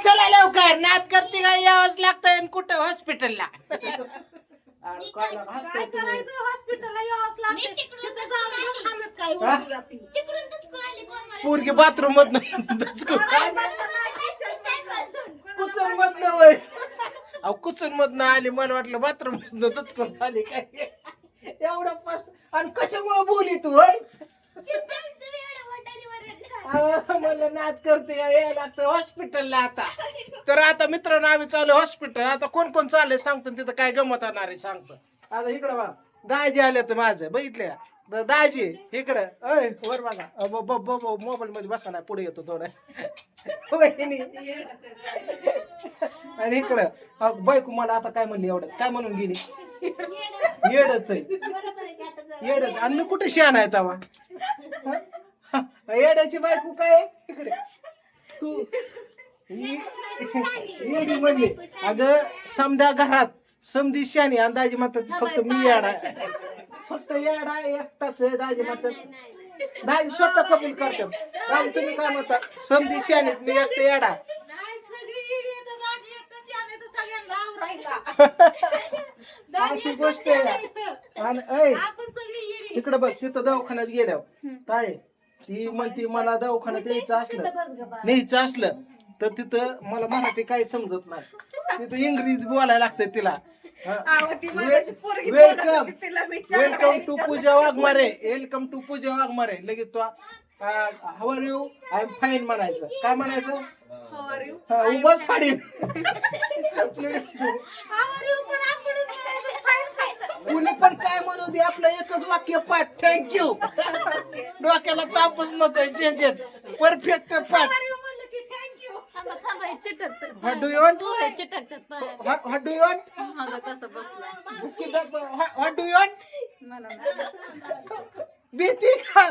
चला लवकर नात करते का यावंच लागतंय कुठं हॉस्पिटलला अरे काय लागा, हसताय काय तुम्ही. करायचं हॉस्पिटलला यावंच लागतं. मी तिकडून तिथं जाऊन बघ हालत काय हा? होती आपली. तिकडून तुझको आली कोण मला पोरगी बाथरूम मधन कुचन मधन वय अहो कुचन मधन आली मला वाटलं बाथरूम मधन दचकून आली काय एवढं फास्ट आणि कशामुळे बोली तू होय तुम्ही. अहो, मला नाद करते यायला लागतं हॉस्पिटलला आता. तर आता मित्रांनो आम्ही चालू हॉस्पिटल आता कोण कोण चाललंय सांगतो तिथं काय गमत होणार आहे सांगतो. आता इकडं बा दाजी आले तर माझं बघितले का द- दाजी इकडं. अय वर बघा. मोबाईल मध्ये बसा ना पुढे येतो थोडं. वहिनी. आणि इकडं अहो, बायको मला आता काय म्हणली एवढं? काय म्हणून गेली? येडं. येडच आहे. येडच. आणि मी कुठे शान आहे तवा? येड्याची बायको काय? आहे? इकडे. तू ही- येडी म्हणली. अगं समद्या घरात. समधी शानी आणि दाजी म्हणतात फक्त मी येडा आहे. फक्त येडा एकटाच आहे दाजी म्हणतात. दाजी स्वतः कबूल करतात. दाजी तुम्ही काय म्हणतात समधी शानी मी एकटं येडा नाही, सगळी इडी येतं, दाजी एकटं शहाणे तर सगळ्यांना आवरायला. दाजी अशी गोष्ट आहे. आणि ऐ आपण सगळी इडी. इकडे बघ तिथं दवाखान्यात गेल्यावर. काय ती म्हणते मला दवाखान्यात यायचं असलं. न्यायचं असलं. तर तिथं मला मराठी काही समजत नाही. तिथं इंग्रजी बोलायला लागतं तिला. Welcome welcome to Pooja Waghmare. Welcome to Pooja Waghmare. लगेच तो how are you I am fine म्हणायचं. काय म्हणायचं? हा, उगाच फाडीन. कुणी पण काय म्हणू दे आपलं एकच वाक्य पाठ थँक्यू डोक्याला तापच नको झंझट परफेक्ट पाठ. थांबा, थांबा, हे चिटकतात What do you want? होय, चिटकतात पाय. What, what do you want? माझं कसं बसलाय What, what do you want? मला नाही. भीती का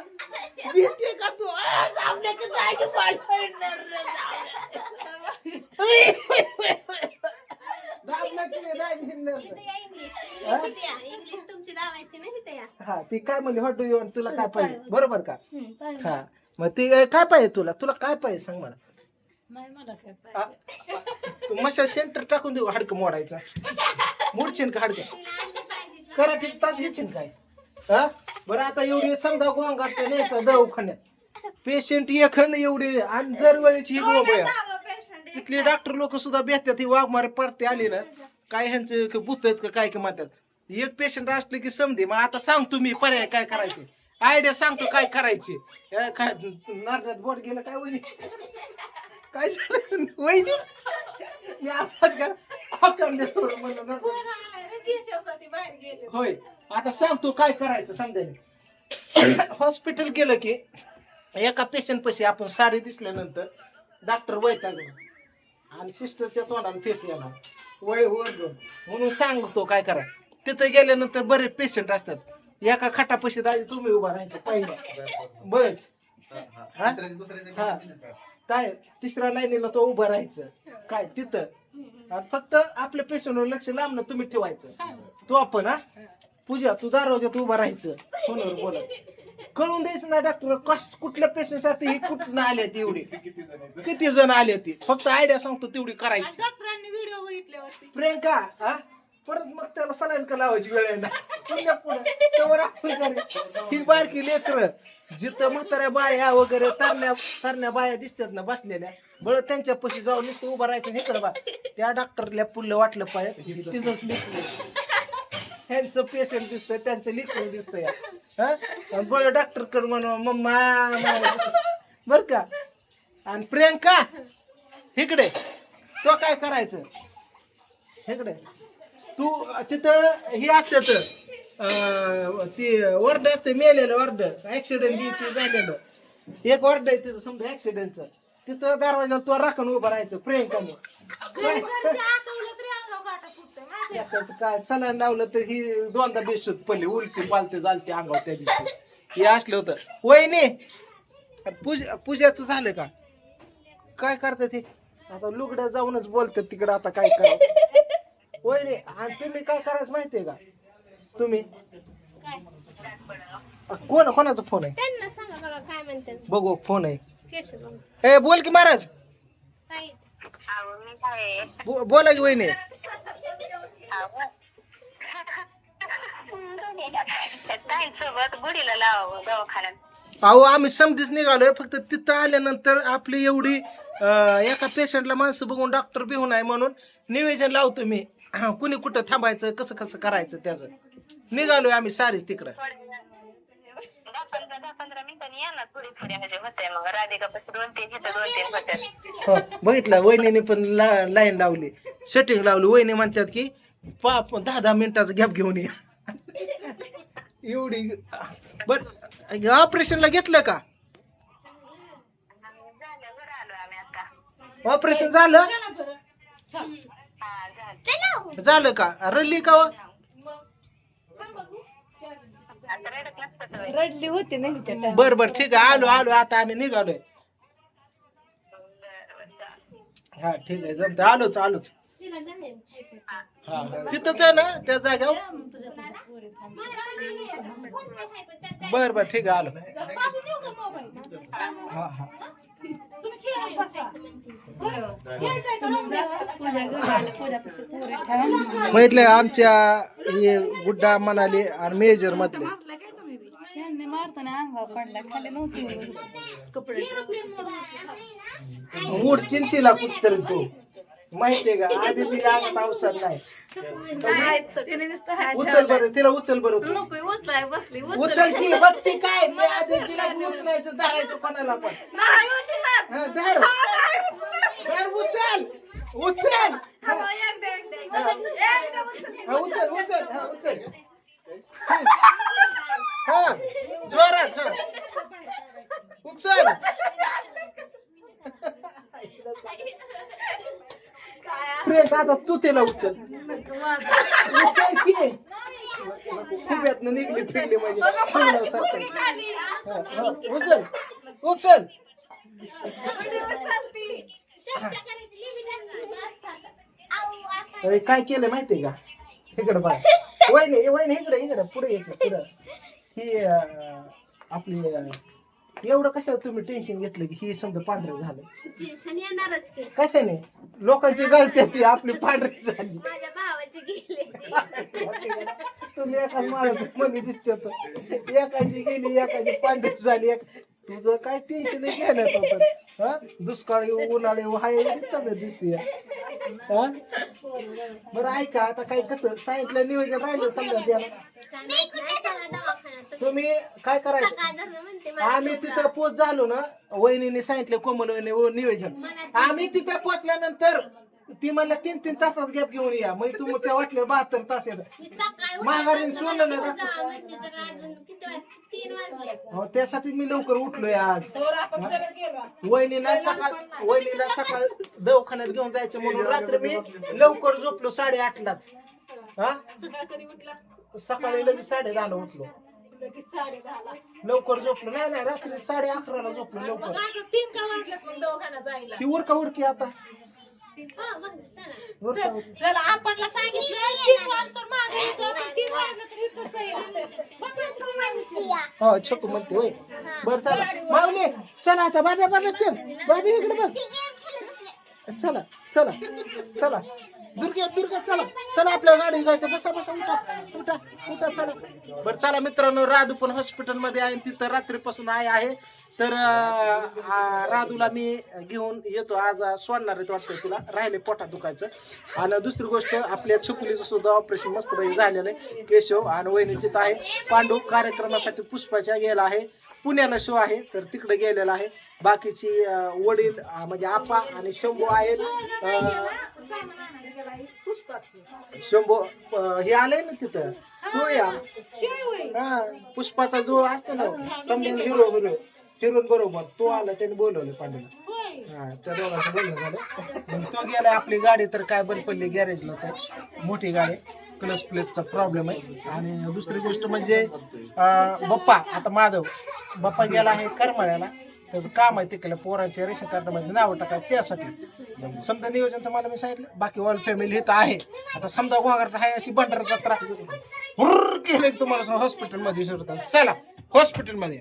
भीती का तू आ, जाऊदे की जागी पाडलं येणार रे, जाऊदे. दाबलं की जागी येणार इथं रे. या इंग्लिश इंग्लिश इथे या इंग्लिश तुमची लावायची नाही इथे या हा ती काय म्हणली व्हॉट डू यू वॉन्ट तुला काय पाहिजे? बरोबर का. हा. मग ती अं, काय पाहिजे तुला? तुला काय पाहिजे सांग मला? नाही मला काय आ, तू मशा सेंटर टाकून देऊ हाडकं मोडायचं. मोडशील का हाडकं? तिला अंडी पाहिजे का? कराटे तास घेशील काय? हा बरं आता एवढी समजा गोंगा न्यायचा दवाखान्यात. पेशंट एक एवढी आणि जर वेळेची ही गोंबया तिथले डॉक्टर लोक सुद्धा भेटतात ही वाघमारे पार्टी आली ना काय ह्यांचं भूत आहेत का काय की म्हणतात. एक पेशंट असले की समजे मग आता सांगतो मी पर्याय काय करायचे? आयडिया सांगतो काय करायचे? काय नारळात बोट गेलं काय वहिनी? काय झालं? वहिनी? मी असाच का? खोकन देतो होय. आता सांगतो काय करायचं समजा हॉस्पिटल गेलं की एका पेशंट पशी आपण साडी दिसल्यानंतर डॉक्टर वैतागून आणि सिस्टरच्या तोंडाला फेस येणार वय वर. म्हणून सांगतो काय करा. तिथं गेल्यानंतर बरेच पेशंट असतात. एका खटापशी दाजी तुम्ही उभा राहायचं पहिला बस. हा? हा. काय तिसऱ्या लाईनीला तो उभं राहायचं. काय? तिथं. आणि फक्त आपल्या पेशंटवर लक्ष लांबणं तुम्ही ठेवायचं. तो आपण हा? पूजा तू दरवाज्यात उभं राहायचं. फोनवर बोलत कळून द्यायचं ना डॉक्टर कस कुठल्या पेशंटसाठी ही कुठं आले एवढी? किती जण आले ती? फक्त आयडिया सांगतो तेवढी करायची. डॉक्टरांनी व्हिडिओ बघितल्यावरती. प्रियंका हा? परत मग त्याला सलाईन का लावायची वेळ आहे ना. पुढल्या पुढे. तेव्हा आपण करू. ही बारकी लेकर. जिथं म्हाताऱ्या बाया वगैरे तरण्या तरण्या बाया दिसतात ना बसलेल्या बळ त्यांच्या पशी जाऊन नुसतं उभं राहायचं हे कर बा. त्या डॉक्टरला पुल्लं वाटलं पाहिजे तिचंच लिखलं ह्यांचं पेशंट दिसतंय त्यांचं लिखलं दिसतंय. हा? बळ डॉक्टर कर म्हणून मम्मा. बर का? आणि प्रियंका इकडे. तो काय करायचं? इकडे. तू तिथं हे असतात अं, ती वर्ड असते मेलेलं वर्ड. ऍक्सिडेंट हे झालेलं. एक वर्ड आहे तिथं समजा ऍक्सिडेंटचं तिथं दरवाजा तो राखून उभं राहायचं? असं काय सलाईन लावलं तर ही दोनदा बेशुद्ध पडली उलटी पालते झालते अंगावर त्या दिवशी. हे असलं होतं. वहिनी पूज पूजाचं झालं का? काय करतात ते आता लुगड्या जाऊनच बोलतात तिकडं आता काय करा वहिनी आणि तुम्ही काय करायचं माहितीये का? तुम्ही? काय? कोण कोणाचा फोन आहे? त्यांना सांगा बघा काय म्हणतात. बघू फोन आहे. केशव ए बोल की महाराज. काय? बो- बोला की वहिनी. सोबत गुढीला लावावं दवाखान्यात. अहो आम्ही समधीच निघालोय फक्त तिथं आल्यानंतर आपली एवढी एका पेशंटला माणसं बघून डॉक्टर बिहून आहे म्हणून निवेदन लावतो मी. कुणी कुठं थांबायचं कसं कसं करायचं त्याचं. निघालोय आम्ही सारीच तिकडं. हो बघितलं वहिनीने पण लाईन लावली. सेटिंग लावली. वहिनी म्हणतात की पा दहा दहा मिनिटाचा गॅप घेऊन या. एवढी बर ऑपरेशनला घेतलं का झालं बरं आलो आम्ही आता ऑपरेशन झालं? चला बरं. चल. हा झालं झालं का? रडली का हो? रडली होती ना हिच्या time. बर बर ठीक आहे. आलो आलो. आता आम्ही निघालोय. हा ठीक आहे. जमतं. आलोच आलोच. हा हा. तिथंच आहे ना? त्या जाग्यावर बर बर ठीक आहे. आलो. हा हा. बघितलं आमच्या हे गुड्डा मनाली आणि मेजर मधले त्यांनी मारताना अंगावर पडला खाली नव्हती. कपडे मूड चिंतीला कुठतरी तू माहितीये का? आधी तिच्या अंगात औषध नाही. तिने नुसतं हात उचल ठेवला. बरं तिला उचल बरं तू. नको उचलाय बसली उचल. की बघ ती काय? मी आधी तिला उचलायचं धरायचं कोणाला पण. नाही उचलणार. हा, धर. नाही उचलणार. धर उचल. उचल. हा, हो, एकदा, एकदा, एकदा. एकदा उचलली. हा, उचल उचल हा उचल. हा जोरात हा. उचल. फ्रेंड आता तू तिला उचल. उचल की खुब्यातनं निघली फिरली म्हणजे फिरल्यासारखं. खाली. हा, उचल. अरे काय केलं माहितीये का इकडं बघ वहिनी वहिनी इकडे इकडे पुढे इकडे पुढे ही अं, आपली अं, एवढं कशाला तुम्ही टेन्शन घेतलं की ही समजा पांढरं झालं? टेन्शन येणारच कशाने? लोकांची गलती ती आपली पांढरी झाली. माझ्या भावाची गेले. तुम्ही एका मला मध्ये दिसते एकाची गेली एकाची पांढरी झाली एक तुझं काय टेन्शन घेण्यात होतं हा? दुष्काळी उन्हाळी हाय तब्येत दिसते हा? बरं ऐका आता काय कसं? सांगितलं नियोजन राहिलं समजा दवाखान्यात तुम्ही काय करायचं? आम्ही तिथं पोच झालो ना वहिनीने सांगितलं कोमल वहिनी व नियोजन. आम्ही तिथं पोचल्यानंतर ती मला तीन तीन तासात गॅप घेऊन या. मग तुमच्या वाटलं बहात्तर तास मी सकाळी माघारी उठल्यापासून सोडलं मला ना घेऊन जावं म्हणते तर अजून किती वाजले तीन वाजले. हो त्यासाठी मी लवकर उठलोय आज. तर आपण सगळं गेलो असतो. वहिनीला सकाळ वहिनीला सकाळ दवाखान्यात घेऊन जायचं म्हणून रात्री मी लवकर झोपलो साडेआठलाच. हा? सगळं कधी उठला? सकाळी लगेच साडे दहाला उठलो. लगेच साडे दहाला लवकर झोपलो. नाही नाही रात्री साडे अकराला झोपलो मग लवकर. आता तीन का वाजल्यात मग दवाखान्यात जायला? ती उरका उरकी आता. चला. उरका चल उरकी. चल आपणला सांगितलं तीन वाजता मागे येतो आपण तीन वाजलं तर इथंच जाईल. मग चल. हो छोटू म्हणते होय. बर चला. माऊली चला आता बाबा बाबा चल. बाबी इकडे बघ. चला चला. चला. दुर्गे दुर्गा चला चला आपल्या गाडी जायचं. बसा बसा उठा उठा उठा चला. बरं चला मित्रांनो राधू पण हॉस्पिटलमध्ये आहे आणि तिथं रात्रीपासून आहे आहे. तर राधूला मी घेऊन येतो. आज सोडणार आहेत वाटतं तुला. राहिले पोटात दुखायचं. आणि दुसरी गोष्ट आपल्या छकुलीचं सुद्धा ऑपरेशन मस्त झालेलं आहे. केशव आणि वहिनी तिथं आहे. पांडू कार्यक्रमासाठी पुष्पाच्या गेला आहे. पुण्याला शो आहे तर तिकडे गेलेला आहे. बाकीची वडील म्हणजे आपा आणि शंभू आहेत. शंभू हे आलंय ना तिथं? सोया. हा पुष्पाचा जो असतो ना समजा हिरो हिरो हिरोन बरोबर तो आला त्याने बोलवलं पाण्याला हा त्या दोघांचं बोलणं झालं. मग तो गेला आपली गाडी तर काय बरी पडली गॅरेजलाच आहे. मोठी गाडी क्लच प्लेटचा प्रॉब्लेम आहे. आणि दुसरी गोष्ट म्हणजे अं, बप्पा आता माधव बप्पा गेला आहे करमाळ्याला. त्याचं काम आहे तिकडे पोरांच्या रेशन कार्डमध्ये नाव टाकाय त्यासाठी. समजा नियोजन तुम्हाला मी सांगितलं बाकी ऑल फॅमिली हे तर आहे. आता समजा गोंगार आहे अशी भंडारा जत्रा. केलं तुम्हाला हॉस्पिटलमध्ये सोडतात चला हॉस्पिटलमध्ये